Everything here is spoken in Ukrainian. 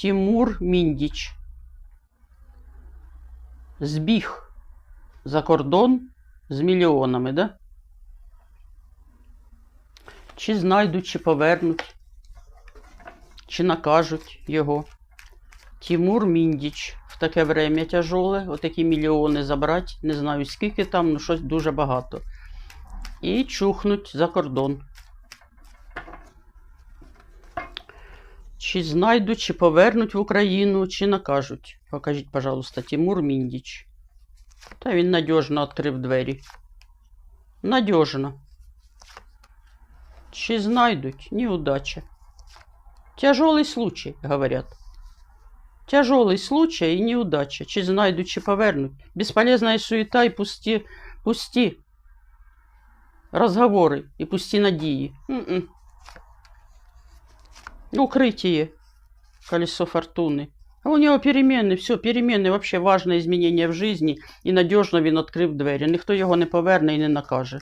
Тимур Міндіч. Збіг за кордон з мільйонами, да? Чи знайдуть, чи повернуть, чи накажуть його. Тимур Міндіч в таке время тяжоле, отакі мільйони забрати, не знаю скільки там, ну щось дуже багато. І чухнуть за кордон. Чи знайдуть, чи повернуть в Україну, чи накажуть. Покажіть, пожалуйста, Тимур Міндіч. Та він надіжно відкрив двері. Надіжно. Чи знайдуть? Неудача. Тяжелый случай, говорят. Тяжелый случай и неудача. Чи знайдуть, чи повернуть. Бесполезная суета и пусти, пусти разговоры и пусти надії. М-м. Укрытие. Колесо фортуны. А у него перемены, все, перемены, вообще важне изменение в жизни, і надіжно він відкрив двері. Ніхто його не поверне і не накаже.